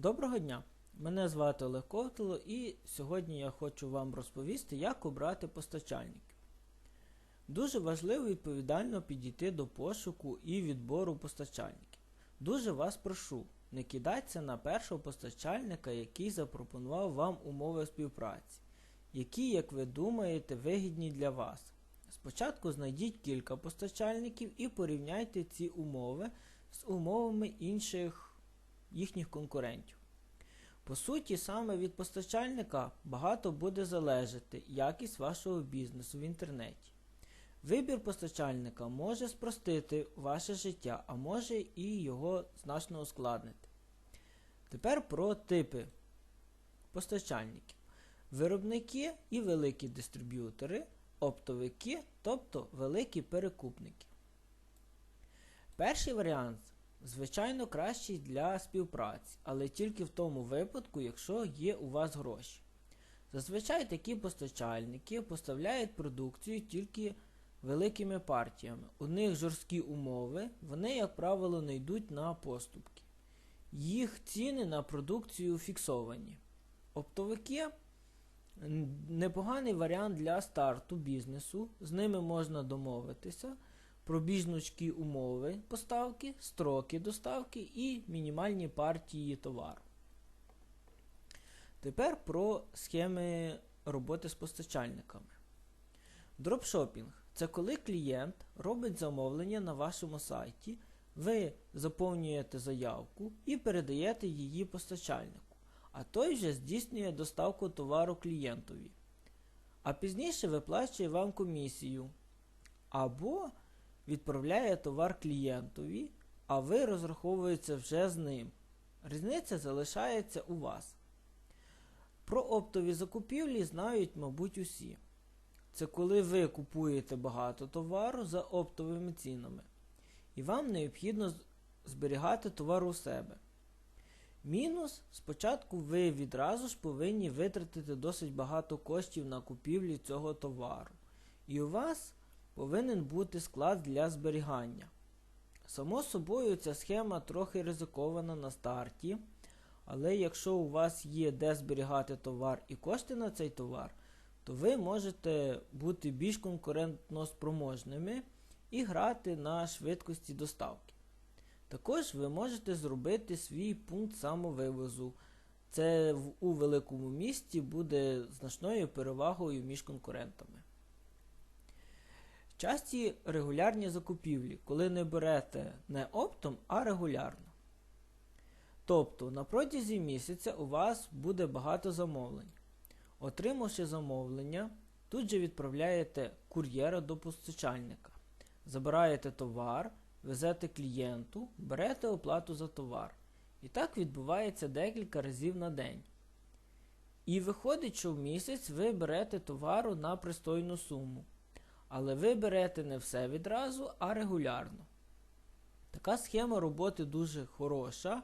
Доброго дня! Мене звати Олег Ковтило і сьогодні я хочу вам розповісти, як обрати постачальників. Дуже важливо відповідально підійти до пошуку і відбору постачальників. Дуже вас прошу, не кидайтеся на першого постачальника, який запропонував вам умови співпраці, які, як ви думаєте, вигідні для вас. Спочатку знайдіть кілька постачальників і порівняйте ці умови з умовами інших їхніх конкурентів. По суті, саме від постачальника багато буде залежати якість вашого бізнесу в інтернеті. Вибір постачальника може спростити ваше життя, а може і його значно ускладнити. Тепер про типи постачальників. Виробники і великі дистриб'ютори, оптовики, тобто великі перекупники. Перший варіант звичайно кращий для співпраці, але тільки в тому випадку, якщо є у вас гроші. Зазвичай такі постачальники поставляють продукцію тільки великими партіями. У них жорсткі умови, вони, як правило, не йдуть на поступки. Їх ціни на продукцію фіксовані. Оптовики непоганий варіант для старту бізнесу, з ними можна домовитися про більш гнучкі умови поставки, строки доставки і мінімальні партії товару. Тепер про схеми роботи з постачальниками. Дропшопінг це коли клієнт робить замовлення на вашому сайті, ви заповнюєте заявку і передаєте її постачальнику, а той вже здійснює доставку товару клієнтові. А пізніше виплачує вам комісію. Або відправляє товар клієнтові, а ви розраховуєте вже з ним. Різниця залишається у вас. Про оптові закупівлі знають, мабуть, усі. Це коли ви купуєте багато товару за оптовими цінами, і вам необхідно зберігати товар у себе. Мінус, спочатку ви відразу ж повинні витратити досить багато коштів на купівлю цього товару. І у вас повинен бути склад для зберігання. Само собою, ця схема трохи ризикована на старті, але якщо у вас є де зберігати товар і кошти на цей товар, то ви можете бути більш конкурентно спроможними і грати на швидкості доставки. Також ви можете зробити свій пункт самовивозу. Це у великому місті буде значною перевагою між конкурентами. Часті регулярні закупівлі, коли не берете не оптом, а регулярно. Тобто на протязі місяця у вас буде багато замовлень. Отримавши замовлення, тут же відправляєте кур'єра до постачальника. Забираєте товар, везете клієнту, берете оплату за товар. І так відбувається декілька разів на день. І виходить, що в місяць ви берете товару на пристойну суму. Але ви берете не все відразу, а регулярно. Така схема роботи дуже хороша,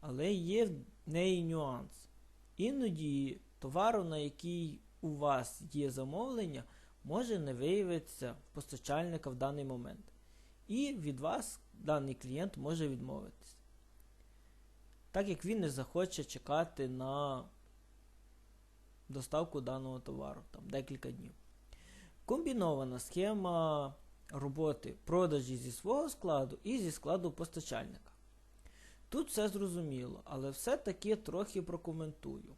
але є в неї нюанс. Іноді товару, на який у вас є замовлення, може не виявитися постачальника в даний момент. І від вас даний клієнт може відмовитися. Так як він не захоче чекати на доставку даного товару там, декілька днів. Комбінована схема роботи продажі зі свого складу і зі складу постачальника. Тут все зрозуміло, але все-таки трохи прокоментую.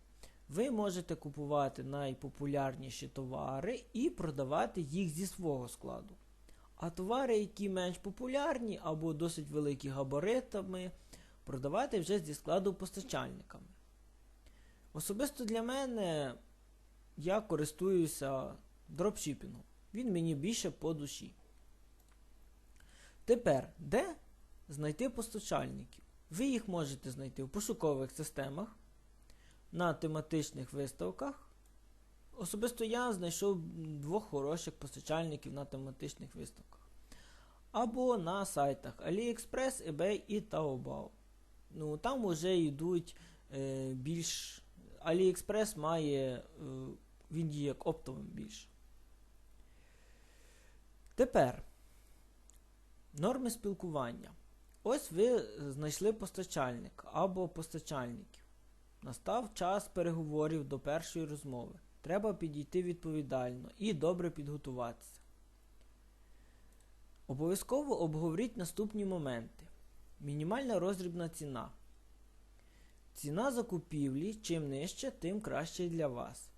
Ви можете купувати найпопулярніші товари і продавати їх зі свого складу. А товари, які менш популярні або досить великі габаритами, продавати вже зі складу постачальниками. Особисто для мене я користуюся дропшипінгу. Він мені більше по душі. Тепер, де знайти постачальників? Ви їх можете знайти в пошукових системах, на тематичних виставках. Особисто я знайшов двох хороших постачальників на тематичних виставках. Або на сайтах AliExpress, eBay і Taobao. Ну, Там вже йдуть е, більш. AliExpress має, е, він є як оптовим більше. Тепер норми спілкування. Ось ви знайшли постачальника або постачальників. Настав час переговорів до першої розмови. Треба підійти відповідально і добре підготуватися. Обов'язково обговоріть наступні моменти. Мінімальна роздрібна ціна. Ціна закупівлі чим нижче, тим краще для вас.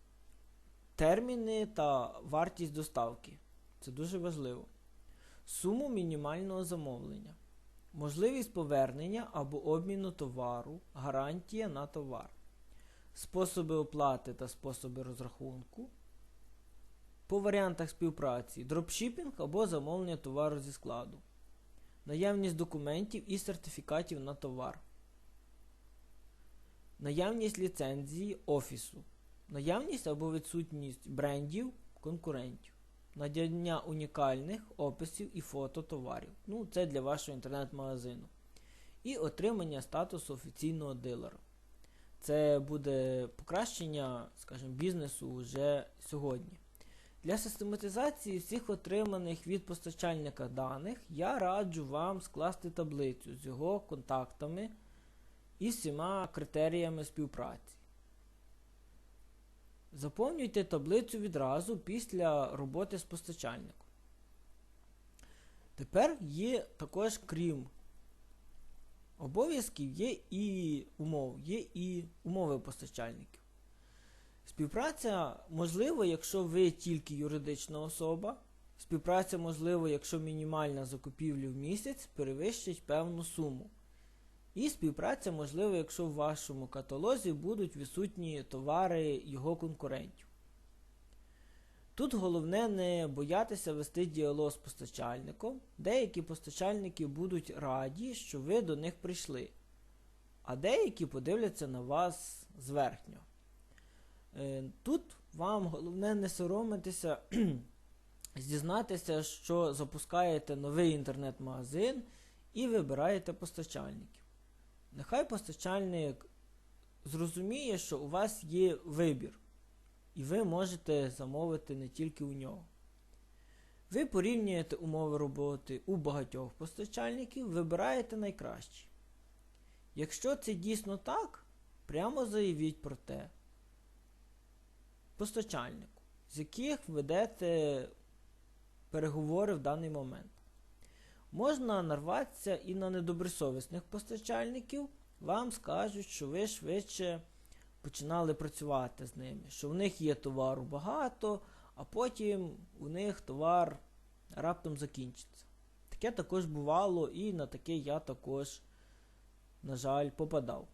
Терміни та вартість доставки. Це дуже важливо. Суму мінімального замовлення. Можливість повернення або обміну товару, гарантія на товар. Способи оплати та способи розрахунку. По варіантах співпраці дропшипінг або замовлення товару зі складу. Наявність документів і сертифікатів на товар. Наявність ліцензії офісу. Наявність або відсутність брендів конкурентів. Надання унікальних описів і фото товарів. Ну, це для вашого інтернет-магазину. І отримання статусу офіційного дилера. Це буде покращення, скажімо, бізнесу вже сьогодні. Для систематизації всіх отриманих від постачальника даних я раджу вам скласти таблицю з його контактами і всіма критеріями співпраці. Заповнюйте таблицю відразу після роботи з постачальником. Тепер є також, крім обов'язків, є і умов, є і умови постачальників. Співпраця можлива, якщо ви тільки юридична особа. Співпраця можлива, якщо мінімальна закупівля в місяць перевищить певну суму. І співпраця можлива, якщо в вашому каталозі будуть відсутні товари його конкурентів. Тут головне не боятися вести діалог з постачальником. Деякі постачальники будуть раді, що ви до них прийшли, а деякі подивляться на вас зверхньо. Е, тут вам головне не соромитися, зізнатися, що запускаєте новий інтернет-магазин і вибираєте постачальників. Нехай постачальник зрозуміє, що у вас є вибір, і ви можете замовити не тільки у нього. Ви порівнюєте умови роботи у багатьох постачальників, вибираєте найкращі. Якщо це дійсно так, прямо заявіть про те постачальнику, з яких ведете переговори в даний момент. Можна нарватися і на недобросовісних постачальників, вам скажуть, що ви швидше починали працювати з ними, що в них є товару багато, а потім у них товар раптом закінчиться. Таке також бувало, і на таке я також, на жаль, попадав.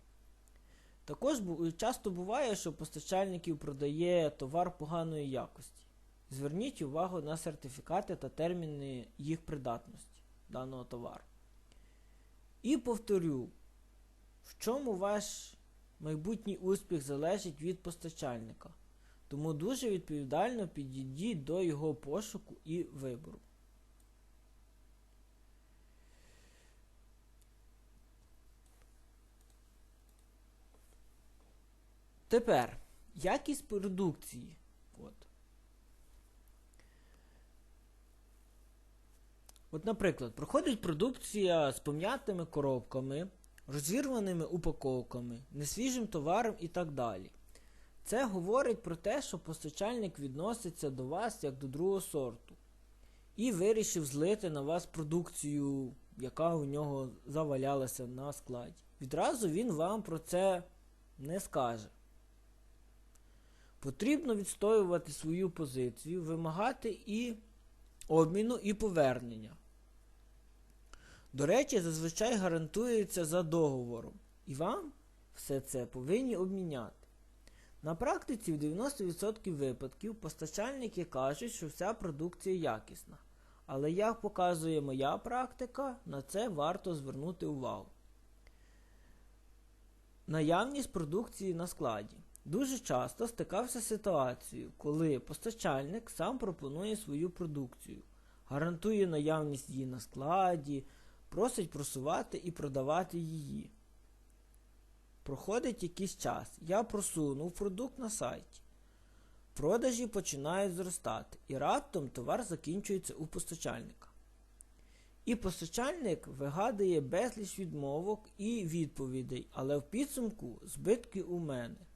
Також часто буває, що постачальників продає товар поганої якості. Зверніть увагу на сертифікати та терміни їх придатності даного товару. І повторю, в чому ваш майбутній успіх залежить від постачальника. Тому дуже відповідально підійдіть до його пошуку і вибору. Тепер, якість продукції. От. От, наприклад, проходить продукція з пом'ятими коробками, розірваними упаковками, несвіжим товаром і так далі. Це говорить про те, що постачальник відноситься до вас як до другого сорту. І вирішив злити на вас продукцію, яка у нього завалялася на складі. Відразу він вам про це не скаже. Потрібно відстоювати свою позицію, вимагати і обміну, і повернення. До речі, зазвичай гарантується за договором. І вам все це повинні обміняти. На практиці в 90% випадків постачальники кажуть, що вся продукція якісна. Але як показує моя практика, на це варто звернути увагу. Наявність продукції на складі. Дуже часто стикався з ситуацією, коли постачальник сам пропонує свою продукцію, гарантує наявність її на складі, просить просувати і продавати її. Проходить якийсь час. Я просунув продукт на сайті. Продажі починають зростати, і раптом товар закінчується у постачальника. І постачальник вигадує безліч відмовок і відповідей, але в підсумку збитки у мене.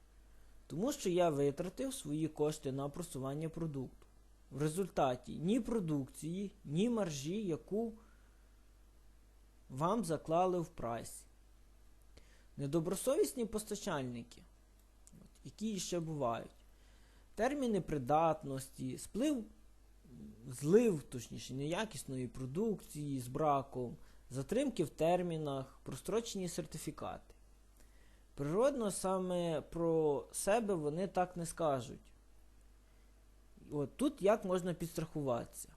Тому що я витратив свої кошти на просування продукту. В результаті ні продукції, ні маржі, яку вам заклали в прайсі. Недобросовісні постачальники, які ще бувають, терміни придатності, сплив, злив, точніше, неякісної продукції з браком, затримки в термінах, прострочені сертифікати. Природно, саме про себе вони так не скажуть. От тут як можна підстрахуватися?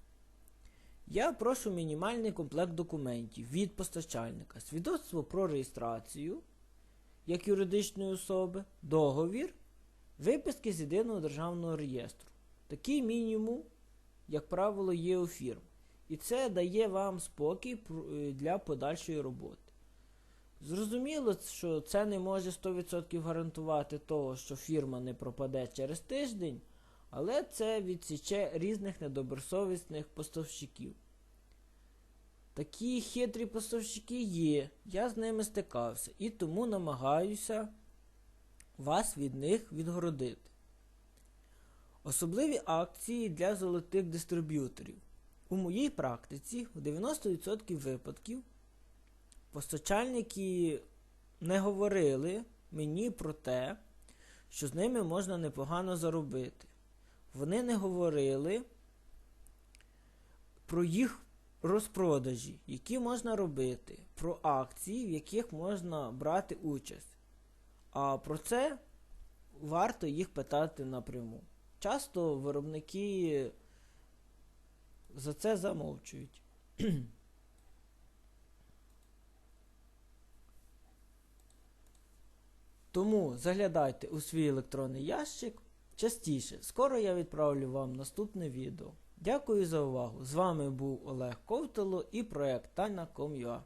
Я прошу мінімальний комплект документів від постачальника, свідоцтво про реєстрацію як юридичної особи, договір, виписки з єдиного державного реєстру. Такий мінімум, як правило, є у фірм. І це дає вам спокій е, для подальшої роботи. Зрозуміло, що це не може 100% гарантувати того, що фірма не пропаде через тиждень, але це відсіче різних недобросовісних поставщиків. Такі хитрі поставщики є, я з ними стикався і тому намагаюся вас від них відгородити. Особливі акції для золотих дистриб'юторів. У моїй практиці в 90% випадків постачальники не говорили мені про те, що з ними можна непогано заробити. Вони не говорили про їх розпродажі, які можна робити, про акції, в яких можна брати участь. А про це варто їх питати напряму. Часто виробники за це замовчують. Тому заглядайте у свій електронний ящик частіше. Скоро я відправлю вам наступне відео. Дякую за увагу. З вами був Олег Ковтало і проект Тайна.com.ua